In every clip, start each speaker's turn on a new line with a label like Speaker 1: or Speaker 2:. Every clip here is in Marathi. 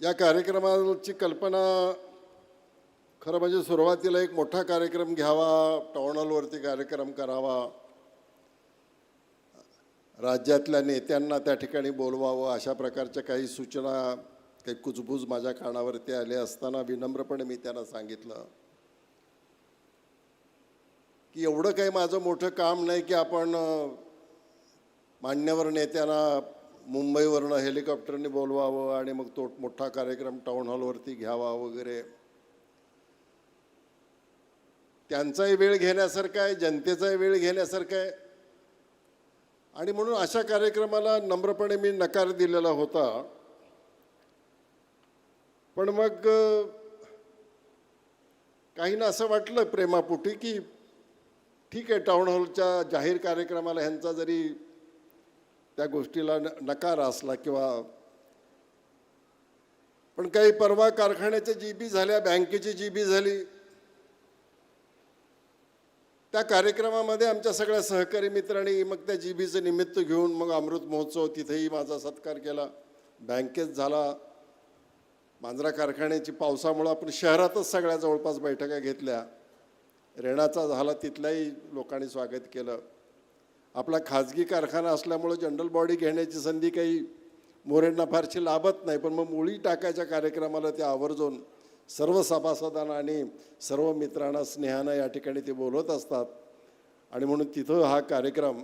Speaker 1: या कार्यक्रमाची कल्पना खरं म्हणजे सुरुवातीला एक मोठा कार्यक्रम घ्यावा टाउन हॉलवरती कार्यक्रम करावा. राज्यातल्या नेत्यांना त्या ठिकाणी बोलवावं अशा प्रकारच्या काही सूचना काही कुजबूज माझ्या कानावरती आले असताना विनम्रपणे मी त्यांना सांगितलं. की एवढं काही माझं मोठं काम नाही की आपण मान्यवर नेत्यांना मुंबईवरनं हेलिकॉप्टरने बोलवावं आणि मग तो मोठा कार्यक्रम टाऊन हॉलवरती घ्यावा वगैरे. त्यांचाही वेळ घेण्यासारखा आहे जनतेचाही वेळ घेण्यासारखा आहे. आणि म्हणून अशा कार्यक्रमाला नम्रपणे मी नकार दिलेला होता. पण मग काहींना असं वाटलं प्रेमापोटी की ठीक आहे टाऊन हॉलच्या जाहीर कार्यक्रमाला ह्यांचा जरी त्या गोष्टीला न नकार असला किंवा पण काही परवा कारखान्याच्या जी बी झाल्या बँकेची जी बी झाली. त्या कार्यक्रमामध्ये आमच्या सगळ्या सहकारी मित्रांनी मग त्या जी बीचं निमित्त घेऊन मग अमृत महोत्सव तिथेही माझा सत्कार केला. बँकेत झाला. मांजरा कारखान्याची पावसामुळं आपण शहरातच सगळ्या जवळपास बैठका घेतल्या. रेणाचा झाला तिथल्याही लोकांनी स्वागत केलं. आपला खाजगी कारखाना असल्यामुळं जनरल बॉडी घेण्याची संधी काही मोरेंना फारशी लाभत नाही पण मग मुळी टाकायच्या कार्यक्रमाला ते आवर्जून सर्व सभासदांना आणि सर्व मित्रांना स्नेहानं या ठिकाणी ते बोलवत असतात. आणि म्हणून तिथं हा कार्यक्रम.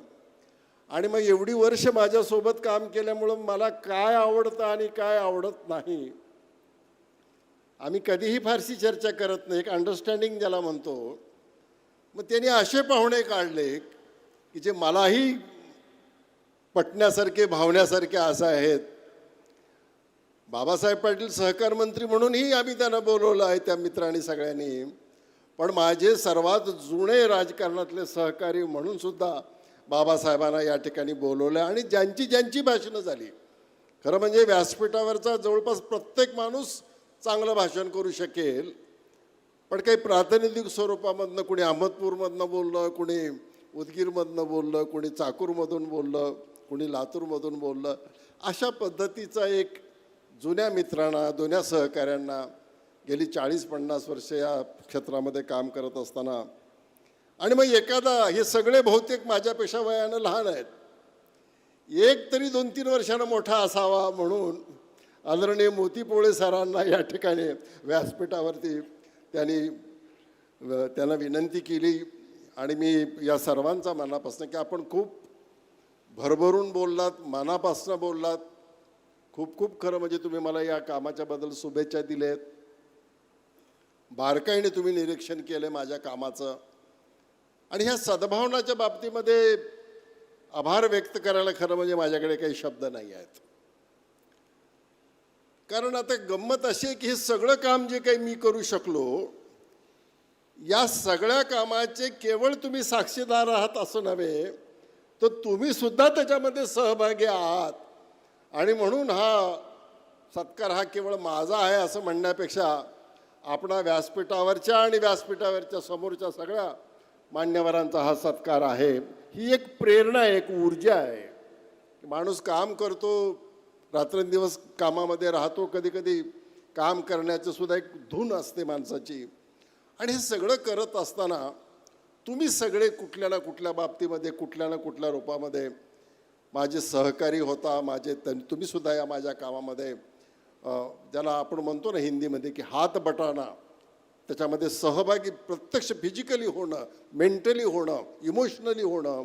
Speaker 1: आणि मग एवढी वर्ष माझ्यासोबत काम केल्यामुळं मला काय आवडतं आणि काय आवडत नाही आम्ही कधीही फारशी चर्चा करत नाही. एक अंडरस्टँडिंग ज्याला म्हणतो मग त्यांनी असे पाहुणे काढले की जे मलाही पटण्यासारखे भावण्यासारखे असं आहेत. बाबासाहेब पाटील सहकार मंत्री म्हणूनही आम्ही त्यांना बोलवलं आहे त्या मित्रांनी सगळ्यांनी. पण माझे सर्वात जुने राजकारणातले सहकारी म्हणून सुद्धा बाबासाहेबांना या ठिकाणी बोलवलं आणि ज्यांची ज्यांची भाषणं झाली. खरं म्हणजे व्यासपीठावरचा जवळपास प्रत्येक माणूस चांगलं भाषण करू शकेल. पण काही प्रातिनिधिक स्वरूपामधनं कुणी अहमदपूरमधनं बोललं कुणी उदगीरमधनं बोललं कुणी चाकूरमधून बोललं कुणी लातूरमधून बोललं अशा पद्धतीचा एक जुन्या मित्रांना जुन्या सहकाऱ्यांना गेली चाळीस पन्नास वर्ष या क्षेत्रामध्ये काम करत असताना. आणि मग एखादा हे सगळे बहुतेक माझ्यापेक्षा वयानं लहान आहेत. एक तरी दोन तीन वर्षानं मोठा असावा म्हणून आदरणीय मोतीपोळे सरांना या ठिकाणी व्यासपीठावरती त्यांनी त्यांना विनंती केली. आणि मी या सर्वांचा मनापासून की आपण खूप भरभरून बोललात मनापासून बोललात. खूप खूप खरं म्हणजे तुम्ही मला या कामाच्याबद्दल शुभेच्छा दिलेत. बारकाईने तुम्ही निरीक्षण केलं माझ्या कामाचं. आणि ह्या सद्भावनाच्या बाबतीमध्ये आभार व्यक्त करायला खरं म्हणजे माझ्याकडे काही शब्द नाही आहेत. कारण आता गंमत अशी आहे की हे सगळं काम जे काही मी करू शकलो या सगळ्या कामाचे केवळ तुम्ही साक्षीदार आहात असं नव्हे तर तुम्ही सुद्धा त्याच्यामध्ये सहभागी आहात. आणि म्हणून हा सत्कार हा केवळ माझा आहे असं म्हणण्यापेक्षा आपणा व्यासपीठावरच्या आणि व्यासपीठावरच्या समोरच्या सगळ्या मान्यवरांचा हा सत्कार आहे. ही एक प्रेरणा आहे एक ऊर्जा आहे. माणूस काम करतो रात्रंदिवस कामामध्ये राहतो कधी कधी काम करण्याचं सुद्धा एक धून असते माणसाची. आणि हे सगळं करत असताना तुम्ही सगळे कुठल्या ना कुठल्या बाबतीमध्ये कुठल्या ना कुठल्या रूपामध्ये माझे सहकारी होता माझे त तुम्हीसुद्धा या माझ्या कामामध्ये ज्याला आपण म्हणतो ना हिंदीमध्ये की हात बटाणा त्याच्यामध्ये सहभागी प्रत्यक्ष फिजिकली होणं मेंटली होणं इमोशनली होणं.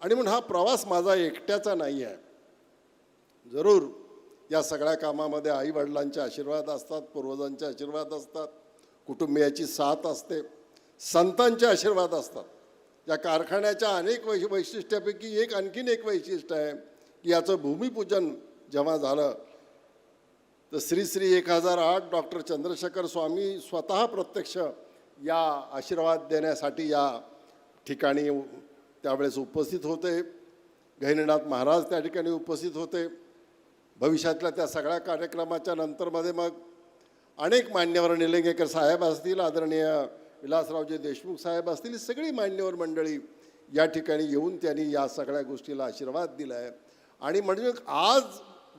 Speaker 1: आणि म्हणून हा प्रवास माझा एकट्याचा नाही आहे जरूर या सगळ्या कामामध्ये आईवडिलांचे आशीर्वाद असतात पूर्वजांचे आशीर्वाद असतात. कुटुंबियाची साथ असते. संतांचे आशीर्वाद असतात. या कारखान्याच्या अनेक वै वैशिष्ट्यापैकी एक आणखीन एक वैशिष्ट्य आहे की याचं भूमिपूजन जेव्हा झालं तर श्री श्री एक हजार आठ डॉक्टर चंद्रशेखर स्वामी स्वतः प्रत्यक्ष या आशीर्वाद देण्यासाठी या ठिकाणी त्यावेळेस उपस्थित होते. गहिनीनाथ महाराज त्या ठिकाणी उपस्थित होते. भविष्यातल्या त्या सगळ्या कार्यक्रमाच्या नंतरमध्ये मग अनेक मान्यवर निलंगेकर साहेब असतील आदरणीय विलासरावजी देशमुख साहेब असतील सगळी मान्यवर मंडळी या ठिकाणी येऊन त्यांनी या सगळ्या गोष्टीला आशीर्वाद दिला आहे आणि म्हणजे आज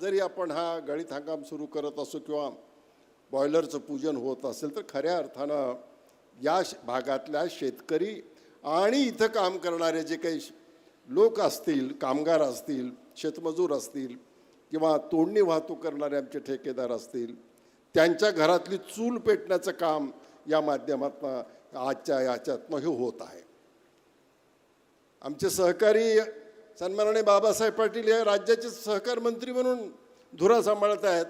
Speaker 1: जरी आपण हा गळीत हंगाम सुरू करत असू किंवा बॉयलरचं पूजन होत असेल तर खऱ्या अर्थानं या श- भागातल्या शेतकरी आणि इथं काम करणारे जे काही लोक असतील कामगार असतील शेतमजूर असतील किंवा तोडणी वाहतूक करणारे आमचे ठेकेदार असतील त्यांच्या घरातली चूल पेटण्याचं काम या माध्यमातून आजच्या याच्यातनं हे होत आहे. आमचे सहकारी सन्माननीय बाबासाहेब पाटील हे राज्याचे सहकार मंत्री म्हणून धुरा सांभाळत आहेत.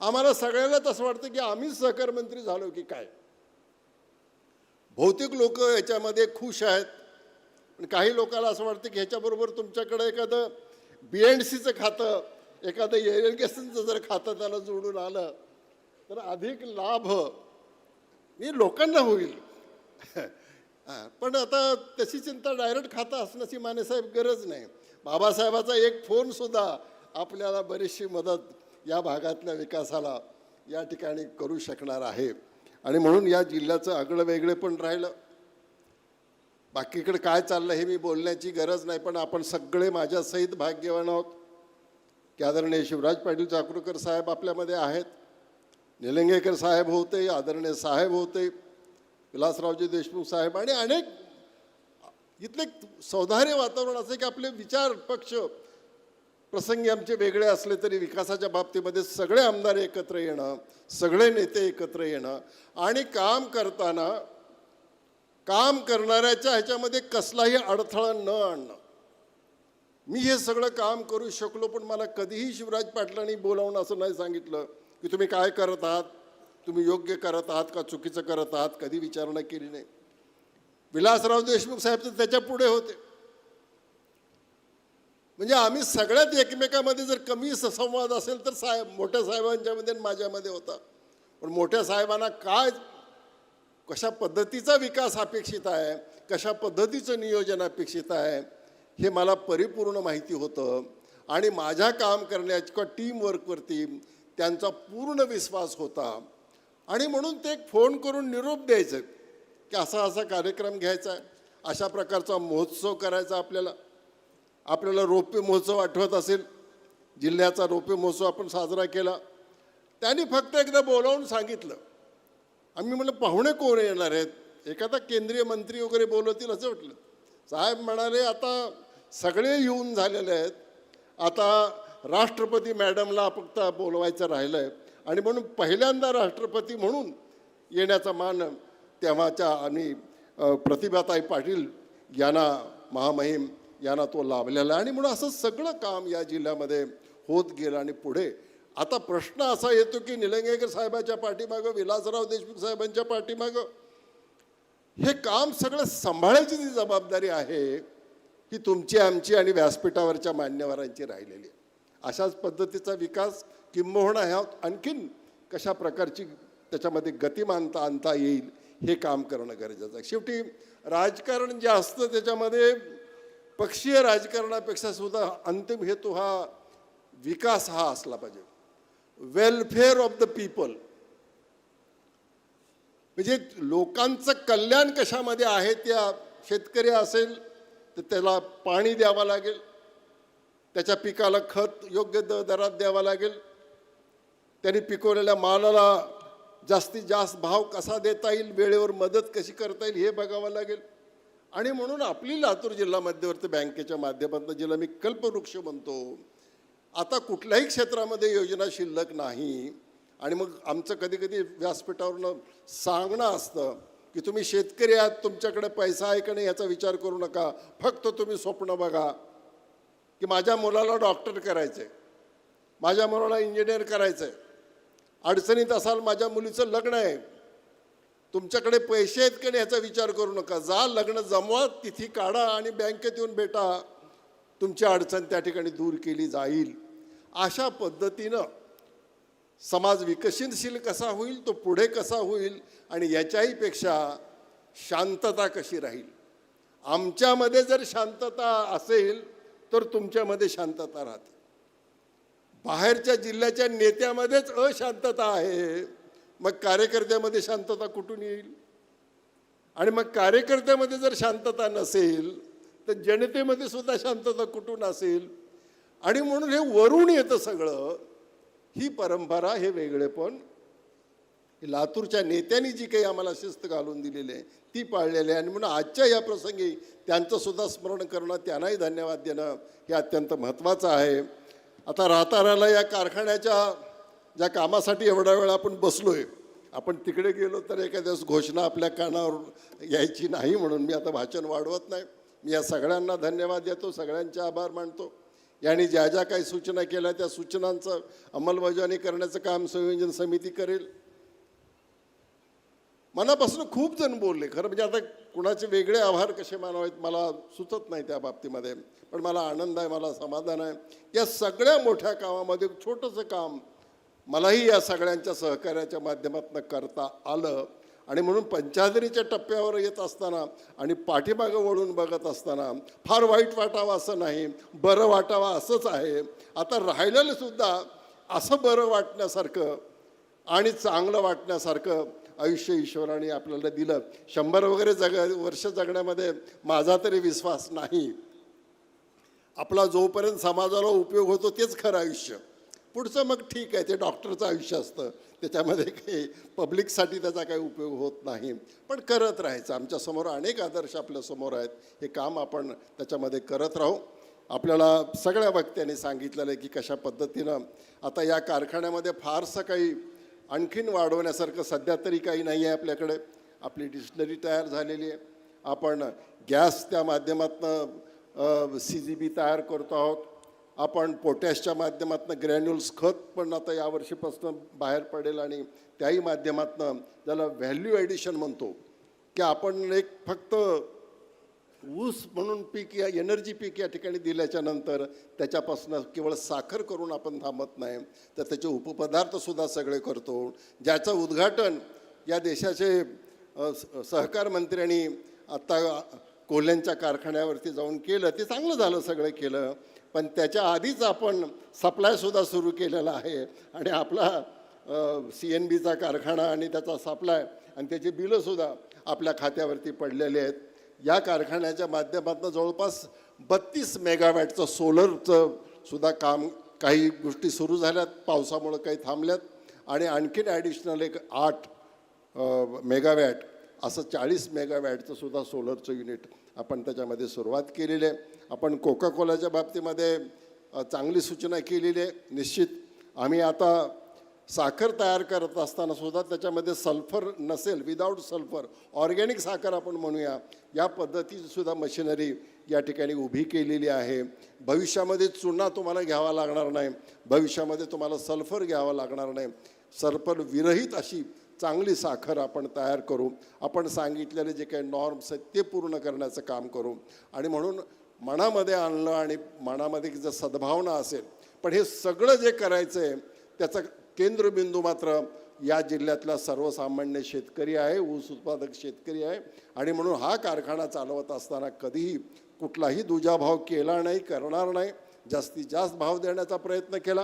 Speaker 1: आम्हाला सगळ्यालाच असं वाटतं की आम्हीच सहकार मंत्री झालो की काय? भौतिक लोक याच्यामध्ये खुश आहेत. पण काही लोकांना असं वाटतं की ह्याच्याबरोबर तुमच्याकडे एखादं बी एन सीचं खातं एखादं इरिगेशनचं जर खातं त्याला जोडून आलं तर अधिक लाभ मी लोकांना होईल. पण आता तशी चिंता डायरेक्ट खाता असण्याची मानेसाहेब गरज नाही. बाबासाहेबाचा एक फोनसुद्धा आपल्याला बरीचशी मदत या भागातल्या विकासाला या ठिकाणी करू शकणार आहे. आणि म्हणून या जिल्ह्याचं आगळं वेगळे पण राहिलं. बाकीकडे काय चाललं हे मी बोलण्याची गरज नाही पण आपण सगळे माझ्यासहित भाग्यवान आहोत. की आदरणीय शिवराज पाटील चाकूरकर साहेब आपल्यामध्ये आहेत. निलंगेकर साहेब होते आदरणीय साहेब होते विलासरावजी देशमुख साहेब आणि अनेक इथले सौधार्य वातावरण असं की आपले विचार पक्ष प्रसंगी आमचे वेगळे असले तरी विकासाच्या बाबतीमध्ये सगळे आमदार एकत्र येणं सगळे नेते एकत्र येणं आणि काम करताना काम करणाऱ्याच्या ह्याच्यामध्ये कसलाही अडथळा न आणणं. मी हे सगळं काम करू शकलो पण मला कधीही शिवराज पाटलांनी बोलावून असं नाही सांगितलं. की तुम्ही काय करत आहात? तुम्ही योग्य करत आहात का चुकीचं करत आहात? कधी विचारणा केली नाही. विलासराव देशमुख साहेब तर त्याच्या पुढे होते. म्हणजे आम्ही सगळ्यात एकमेकामध्ये जर कमी संवाद असेल तर साहेब मोठ्या साहेबांच्यामध्ये आणि माझ्यामध्ये होता. पण मोठ्या साहेबांना काय कशा पद्धतीचा विकास अपेक्षित आहे? कशा पद्धतीचं नियोजन अपेक्षित आहे? हे मला परिपूर्ण माहिती होतं. आणि माझ्या काम करण्याच्या किंवा टीम वर्कवरती त्यांचा पूर्ण विश्वास होता. आणि म्हणून ते एक फोन करून निरोप द्यायचं की असा असा कार्यक्रम घ्यायचा आहे अशा प्रकारचा महोत्सव करायचा आपल्याला. आपल्याला रौप्य महोत्सव आठवत असेल जिल्ह्याचा रौप्य महोत्सव आपण साजरा केला. त्यांनी फक्त एकदा बोलावून सांगितलं. आम्ही म्हणलं पाहुणे कोण येणार आहेत? एखादा केंद्रीय मंत्री वगैरे बोलवतील असं वाटलं साहेब म्हणाले आता सगळे येऊन झालेले आहेत. आता राष्ट्रपती मॅडमला फक्त बोलवायचं राहिलं आहे आणि म्हणून पहिल्यांदा राष्ट्रपती म्हणून येण्याचा मान तेव्हाच्या आणि प्रतिभाताई पाटील यांना महामहिम यांना तो लाभलेला आहे. आणि म्हणून असं सगळं काम या जिल्ह्यामध्ये होत गेलं आणि पुढे. आता प्रश्न असा येतो की निलंगेकर साहेबाच्या पाठीमागं विलासराव देशमुख साहेबांच्या पाठीमागं हे काम सगळं सांभाळायची जी जबाबदारी आहे ही तुमची आमची आणि व्यासपीठावरच्या मान्यवरांची राहिलेली आहे. अशाच पद्धतीचा विकास किंबहुना ह्या आणखीन कशा प्रकारची त्याच्यामध्ये गतिमानता आणता येईल हे काम करणं गरजेचं आहे. शेवटी राजकारण जे असतं त्याच्यामध्ये पक्षीय राजकारणापेक्षा सुद्धा अंतिम हेतू हा विकास हा असला पाहिजे. वेलफेअर ऑफ द पीपल म्हणजे लोकांचं कल्याण कशामध्ये आहे त्या शेतकरी असेल तर त्याला पाणी द्यावं लागेल. त्याच्या पिकाला खत योग्य द दरात द्यावा लागेल. त्यांनी पिकवलेल्या मालाला जास्तीत जास्त भाव कसा देता येईल वेळेवर मदत कशी करता येईल हे बघावं लागेल. आणि म्हणून आपली लातूर जिल्हा मध्यवर्ती बँकेच्या माध्यमातून जिला मी कल्पवृक्ष म्हणतो. आता कुठल्याही क्षेत्रामध्ये योजना शिल्लक नाही. आणि मग आमचं कधी कधी व्यासपीठावरनं सांगणं असतं की तुम्ही शेतकरी आहात तुमच्याकडे पैसा आहे का नाही याचा विचार करू नका. फक्त तुम्ही स्वप्न बघा. की माझ्या मुलाला डॉक्टर करायचं आहे माझ्या मुलाला इंजिनियर करायचं आहे अडचणीत असाल माझ्या मुलीचं लग्न आहे. तुमच्याकडे पैसे आहेत की नाही याचा विचार करू नका. जा लग्न जमवा तिथी काढा आणि बँकेत येऊन भेटा. तुमची अडचण त्या ठिकाणी दूर केली जाईल. अशा पद्धतीनं समाज विकसनशील कसा होईल तो पुढे कसा होईल आणि याच्याहीपेक्षा शांतता कशी राहील? आमच्यामध्ये जर शांतता असेल तर तुमच्यामध्ये शांतता राहते. बाहेरच्या जिल्ह्याच्या नेत्यामध्येच अशांतता आहे. मग कार्यकर्त्यामध्ये शांतता कुठून येईल? आणि मग कार्यकर्त्यामध्ये जर शांतता नसेल तर जनतेमध्ये सुद्धा शांतता कुठून असेल? आणि म्हणून हे वरून येतं सगळं. ही परंपरा हे वेगळेपण लातूरच्या नेत्यांनी जी काही आम्हाला शिस्त घालून दिलेली आहे ती पाळलेली आहे. आणि म्हणून आजच्या या प्रसंगी त्यांचंसुद्धा स्मरण करणं त्यांनाही धन्यवाद देणं हे अत्यंत महत्त्वाचं आहे. आता राहता या कारखान्याच्या ज्या कामासाठी एवढा वेळ आपण बसलो आहे आपण तिकडे गेलो तर एखाद्यास घोषणा आपल्या कानावर यायची नाही म्हणून मी आता भाषण वाढवत नाही. मी या सगळ्यांना धन्यवाद देतो सगळ्यांचे आभार मानतो. यांनी ज्या ज्या काही सूचना केल्या त्या सूचनांचं अंमलबजावणी करण्याचं काम संयोजन समिती करेल. मनापासून खूप जण बोलले. खरं म्हणजे आता कुणाचे वेगळे आभार कसे मानावेत मला सुचत नाही त्या बाबतीमध्ये. पण मला आनंद आहे मला समाधान आहे. या सगळ्या मोठ्या कामामध्ये छोटंसं काम मलाही या सगळ्यांच्या सहकार्याच्या माध्यमातून करता आलं. आणि म्हणून पंचायतरीच्या टप्प्यावर येत असताना आणि पाठीमागं वळून बघत असताना फार वाईट वाटावं असं नाही बरं वाटावं असंच आहे. आता राहिलेलं सुद्धा असं बरं वाटण्यासारखं आणि चांगलं वाटण्यासारखं आयुष्य ईश्वराने आपल्याला दिलं. शंभर वगैरे जग वर्ष जगण्यामध्ये माझा तरी विश्वास नाही. आपला जोपर्यंत समाजाला उपयोग होतो तेच खरं आयुष्य. पुढचं मग ठीक आहे ते डॉक्टरचं आयुष्य असतं. त्याच्यामध्ये काही पब्लिकसाठी त्याचा काही उपयोग होत नाही. पण करत राहायचं. आमच्यासमोर अनेक आदर्श आपल्यासमोर आहेत. हे काम आपण त्याच्यामध्ये करत राहू. आपल्याला सगळ्या वक्त्यांनी सांगितलेलं आहे की कशा पद्धतीनं आता या कारखान्यामध्ये फारसं काही आणखीन वाढवण्यासारखं सध्या तरी काही नाही आहे आपल्याकडे. आपली डिक्शनरी तयार झालेली आहे. आपण गॅस त्या माध्यमातनं सी जी बी तयार करतो आहोत. आपण पोटॅशच्या माध्यमातून ग्रॅन्युल्स खत पण आता यावर्षीपासून बाहेर पडेल आणि त्याही माध्यमातून ज्याला व्हॅल्यू ॲडिशन म्हणतो की आपण एक फक्त ऊस म्हणून पीक या एनर्जी पीक या ठिकाणी दिल्याच्या नंतर त्याच्यापासून केवळ साखर करून आपण थांबत नाही. तर त्याचे उपपदार्थसुद्धा सगळे करतो. ज्याचं उद्घाटन या देशाचे सहकार मंत्र्यांनी आत्ता कोल्ह्यांच्या कारखान्यावरती जाऊन केलं ते चांगलं झालं सगळं केलं. पण त्याच्या आधीच आपण सप्लायसुद्धा सुरू केलेला आहे. आणि आपला सी एन बीचा कारखाना आणि त्याचा सप्लाय आणि त्याची बिलंसुद्धा आपल्या खात्यावरती पडलेले आहेत. या कारखान्याच्या माध्यमातून जवळपास बत्तीस मेगावॅटचं सोलरचं सुद्धा काम काही गोष्टी सुरू झाल्यात पावसामुळं काही थांबल्यात आणि आणखीन ॲडिशनल एक आठ मेगावॅट असं चाळीस मेगावॅटचं सुद्धा सोलरचं युनिट आपण त्याच्यामध्ये सुरुवात केलेली आहे. आपण कोका कोलाच्या बाबतीमध्ये चांगली सूचना केलेली आहे. निश्चित आम्ही आता साखर तयार करत असताना सुद्धा त्याच्यामध्ये सल्फर नसेल विदाऊट सल्फर ऑर्गॅनिक साखर आपण म्हणूया. या पद्धतीसुद्धा मशिनरी या ठिकाणी उभी केलेली आहे. भविष्यामध्ये चुना तुम्हाला घ्यावा लागणार नाही. भविष्यामध्ये तुम्हाला सल्फर घ्यावा लागणार नाही. सल्फर विरहित अशी चांगली साखर आपण तयार करू. आपण सांगितलेले जे काही नॉर्म्स आहेत ते पूर्ण करण्याचं काम करू. आणि म्हणून मनामध्ये आणलं आणि मनामध्ये जर सद्भावना असेल पण हे सगळं जे करायचं आहे त्याचा केंद्रबिंदू मात्र या जिल्ह्यातला सर्वसामान्य शेतकरी आहे ऊस उत्पादक शेतकरी आहे. आणि म्हणून हा कारखाना चालवत असताना कधीही कुठलाही दुजाभाव केला नाही करणार नाही. जास्तीत जास्त भाव देण्याचा प्रयत्न केला.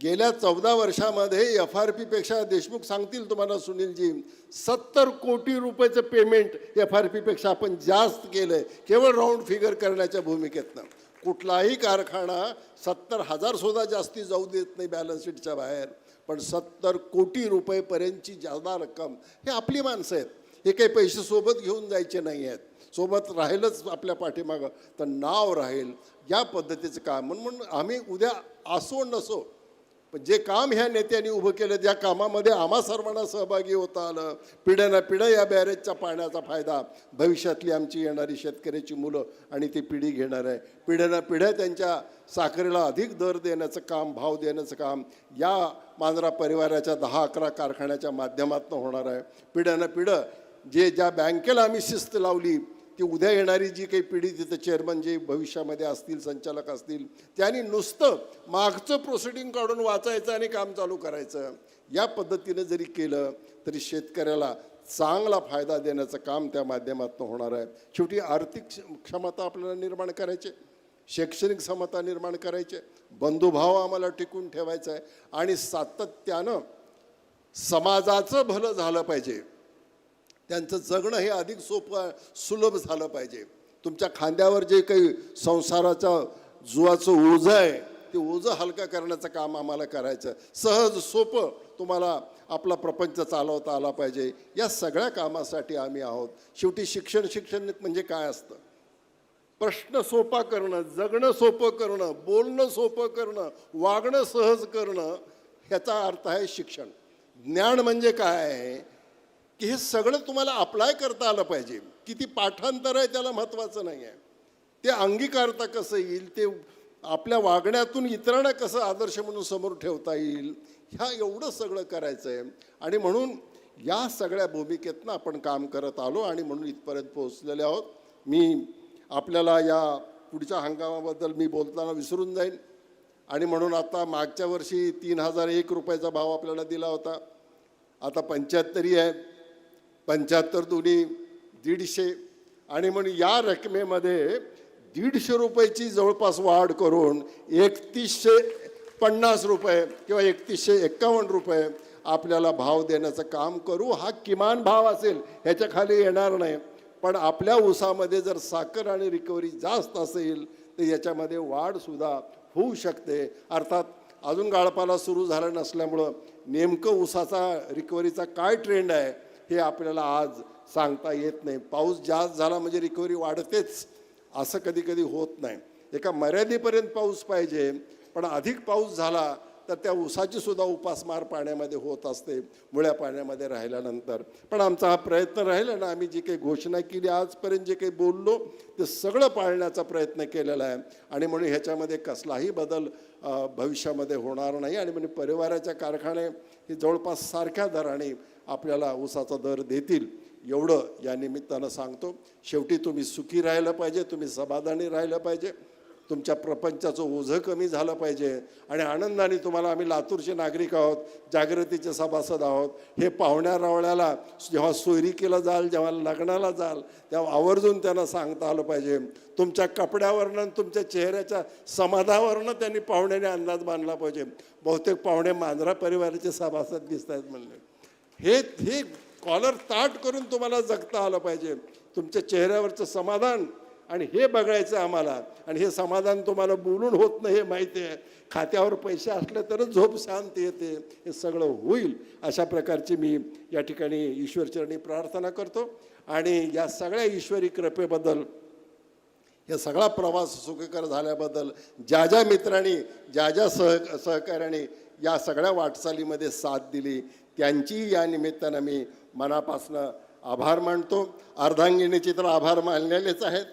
Speaker 1: गेल्या चौदा वर्षामध्ये एफ आर पीपेक्षा देशमुख सांगतील तुम्हाला सुनीलजी सत्तर कोटी रुपयाचं पेमेंट एफ आर पीपेक्षा आपण जास्त केलं आहे केवळ राऊंड फिगर करण्याच्या भूमिकेतनं. कुठलाही कारखाना सत्तर हजारसुद्धा जास्ती जाऊ देत नाही बॅलन्स शीटच्या बाहेर. पण सत्तर कोटी रुपयेपर्यंतची जादा रक्कम हे आपली माणसं आहेत. हे काही पैसे सोबत घेऊन जायचे नाही आहेत. सोबत राहीलच आपल्या पाठीमागं तर नाव राहील या पद्धतीचं काम. म्हणून म्हणून आम्ही उद्या असो नसो पण जे काम ह्या नेत्यांनी उभं केलं त्या कामामध्ये आम्हा सर्वांना सहभागी होता आलं. पिढ्यानं पिढ्या या बॅरेजच्या पाण्याचा फायदा. भविष्यातली आमची येणारी शेतकऱ्याची मुलं आणि ती पिढी घेणार आहे. पिढ्याना पिढ्या त्यांच्या साखरेला अधिक दर देण्याचं काम भाव देण्याचं काम या मांजरा परिवाराच्या दहा अकरा कारखान्याच्या माध्यमातून होणार आहे. पिढ्यानं पिढं जे ज्या बँकेला आम्ही शिस्त लावली ती उद्या येणारी जी काही पिढी तिथं चेअरमन जे भविष्यामध्ये असतील संचालक असतील त्यांनी नुसतं मागचं प्रोसिडिंग काढून वाचायचं आणि काम चालू करायचं. या पद्धतीनं जरी केलं तरी शेतकऱ्याला चांगला फायदा देण्याचं काम त्या माध्यमातून होणार आहे. शेवटी आर्थिक क्ष- क्षमता आपल्याला निर्माण करायचे शैक्षणिक क्षमता निर्माण करायचे बंधुभाव आम्हाला टिकून ठेवायचा आहे आणि सातत्यानं समाजाचं भलं झालं पाहिजे. त्यांचं जगणं हे अधिक सोपं सुलभ झालं पाहिजे. तुमच्या खांद्यावर जे काही संसाराचा जुवाचं ओझं आहे ते ओझं हलकं करण्याचं काम आम्हाला करायचं. सहज सोपं तुम्हाला आपला प्रपंच चालवता आला पाहिजे. या सगळ्या कामासाठी आम्ही आहोत. शेवटी शिक्षण शिक्षण म्हणजे काय असतं? प्रश्न सोपा करणं जगणं सोपं करणं बोलणं सोपं करणं वागणं सहज करणं ह्याचा अर्थ आहे शिक्षण. ज्ञान म्हणजे काय आहे? की हे सगळं तुम्हाला अप्लाय करता आलं पाहिजे. किती पाठांतर आहे त्याला महत्त्वाचं नाही आहे ते अंगीकारता कसं येईल? ते आपल्या वागण्यातून इतरांना कसं आदर्श म्हणून समोर ठेवता येईल? ह्या एवढं सगळं करायचं आहे आणि म्हणून या सगळ्या भूमिकेतनं आपण काम करत आलो आणि म्हणून इथपर्यंत पोहोचलेले आहोत. मी आपल्याला या पुढच्या हंगामाबद्दल मी बोलताना विसरून जाईन. आणि म्हणून आता मागच्या वर्षी तीन हजार एक रुपयाचा भाव आपल्याला दिला होता. आता पंच्याहत्तरी आहे. पंच्याहत्तर दोन्ही दीडशे. आणि म्हणून या रकमेमध्ये दीडशे रुपयाची जवळपास वाढ करून एकतीसशे पन्नास रुपये किंवा एकतीसशे एक्कावन्न रुपये आपल्याला भाव देण्याचं काम करू. हा किमान भाव असेल ह्याच्या खाली येणार नाही. पण आपल्या ऊसामध्ये जर साखर आणि रिकव्हरी जास्त असेल तर याच्यामध्ये वाढसुद्धा होऊ शकते. अर्थात अजून गाळपाला सुरू झाला नसल्यामुळं नेमकं ऊसाचा रिकव्हरीचा काय ट्रेंड आहे? हे आपल्याला आज सांगता येत नाही. पाऊस जास्त झाला म्हणजे रिकव्हरी वाढतेच. असं कधी कधी होत नाही. एका मर्यादेपर्यंत पाऊस पाहिजे पण अधिक पाऊस झाला तर त्या ऊसाची सुद्धा उपासमार पाण्यामध्ये होत असते मुळ्या पाण्यामध्ये राहिल्यानंतर. पण आमचा हा प्रयत्न राहिला ना आम्ही जी काही घोषणा केली आजपर्यंत जे काही बोललो ते सगळं पाळण्याचा प्रयत्न केलेला आहे. आणि म्हणून ह्याच्यामध्ये कसलाही बदल भविष्यामध्ये होणार नाही. आणि म्हणजे परिवाराच्या कारखाने हे जवळपास सारख्या दराने आपल्याला ऊसाचा दर देतील एवढं या निमित्तानं सांगतो. शेवटी तुम्ही सुखी राहिलं पाहिजे तुम्ही समाधानी राहिलं पाहिजे तुमच्या प्रपंचाचं ओझं कमी झालं पाहिजे आणि आनंदाने तुम्हाला आम्ही लातूरचे नागरिक आहोत जागृतीचे सभासद आहोत. हे पाहुण्या रावळ्याला जेव्हा सोयरिकीला जाल जेव्हा लग्नाला जाल तेव्हा आवर्जून त्यांना सांगता आलं पाहिजे. तुमच्या कपड्यावरनं तुमच्या चेहऱ्याच्या समाधावरनं त्यांनी पाहुण्याने अंदाज बांधला पाहिजे. बहुतेक पाहुणे मांजरा परिवाराचे सभासद दिसत आहेत म्हणले. हे हे कॉलर ताट करून तुम्हाला जगता आलं पाहिजे. तुमच्या चेहऱ्यावरचं समाधान आणि हे बघायचं आम्हाला. आणि हे समाधान तुम्हाला बोलून होत नाही हे माहिती आहे. खात्यावर पैसे असले तरच झोप शांत येते. हे सगळं होईल अशा प्रकारची मी या ठिकाणी ईश्वरचरणी प्रार्थना करतो. आणि या सगळ्या ईश्वरी कृपेबद्दल हे सगळा प्रवास सुखकर झाल्याबद्दल ज्या ज्या मित्रांनी ज्या ज्या सह सहकार्याने या सगळ्या वाटचालीमध्ये साथ दिली त्यांची या निमित्तानं मी मनापासनं आभार मानतो. अर्धांगिणीचे तर आभार मानलेलेच आहेत.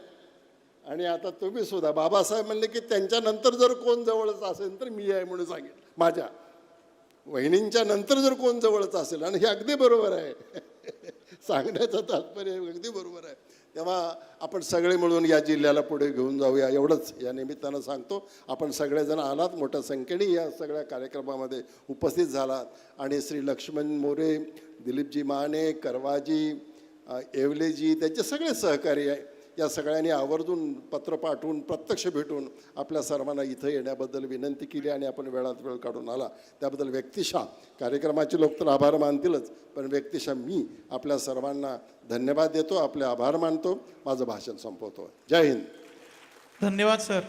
Speaker 1: आणि आता तुम्ही सुद्धा बाबासाहेब म्हणले की त्यांच्यानंतर जर कोण जवळच असेल तर मी आहे म्हणून सांगेन माझ्या वहिनींच्या नंतर जर कोण जवळच असेल आणि हे अगदी बरोबर आहे. सांगण्याचं तात्पर्य अगदी बरोबर आहे. तेव्हा आपण सगळे मिळून या जिल्ह्याला पुढे घेऊन जाऊया एवढंच या निमित्तानं सांगतो. आपण सगळेजण आलात मोठ्या संख्येने या सगळ्या कार्यक्रमामध्ये उपस्थित झालात. आणि श्री लक्ष्मण मोरे दिलीपजी माने करवाजी येवलेजी त्यांचे सगळे सहकारी आहे. या सगळ्यांनी आवर्जून पत्र पाठवून प्रत्यक्ष भेटून आपल्या सर्वांना इथं येण्याबद्दल विनंती केली आणि आपण वेळात वेळ काढून आला. त्याबद्दल व्यक्तिशा कार्यक्रमाचे लोक तर आभार मानतीलच पण व्यक्तिशा मी आपल्या सर्वांना धन्यवाद देतो आपले आभार मानतो. माझं भाषण संपवतो. जय हिंद.
Speaker 2: धन्यवाद सर.